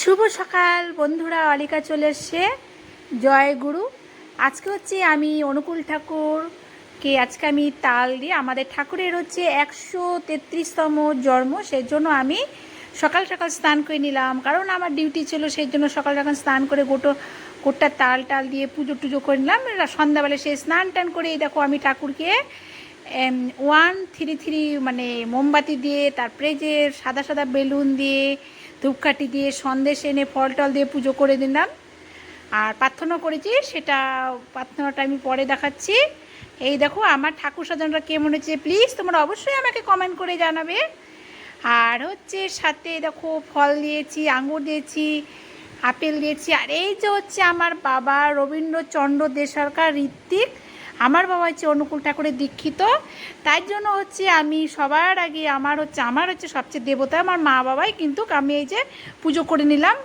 শুভ সকাল, বন্ধুরা। অলিকা চলে এসছে। জয় গুরু। আজকে হচ্ছে আমি অনুকূল ঠাকুরকে আজকে আমি তাল দিয়ে আমাদের ঠাকুরের হচ্ছে একশো তেত্রিশতম জন্ম সেই জন্য আমি সকাল সকাল স্নান করে নিলাম। কারণ আমার ডিউটি ছিল সেই জন্য সকাল সকাল স্নান করে গোটো গোটা তাল টাল দিয়ে পুজো টুজো করে নিলাম। সন্ধ্যাবেলা সেই স্নান টান করে দেখো আমি ঠাকুরকে ওয়ান, থ্রি থ্রি মানে মোমবাতি দিয়ে, তারপরে যে সাদা সাদা বেলুন দিয়ে, ধূপকাঠি দিয়ে, সন্দেশ এনে, ফল টল দিয়ে পুজো করে দিলাম। আর প্রার্থনা করেছি, সেটা প্রার্থনাটা আমি পরে দেখাচ্ছি। এই দেখো, আমার ঠাকুর সাজানোটা কেমন হয়েছে প্লিজ তোমরা অবশ্যই আমাকে কমেন্ট করে জানাবে। আর হচ্ছে সাথে দেখো, ফল দিয়েছি আঙুর দিয়েছি, আপেল দিয়েছি, আর এই যে হচ্ছে আমার বাবা রবীন্দ্রচন্দ্র দে সরকার ঋত্বিক আমার বাবা হচ্ছে অনুকূল ঠাকুরের দীক্ষিত। তাই জন্য হচ্ছে আমি সবার আগে আমার হচ্ছে আমার হচ্ছে সবচেয়ে দেবতা, আমার মা বাবাই কিন্তু আমি এই যে পুজো করে নিলাম।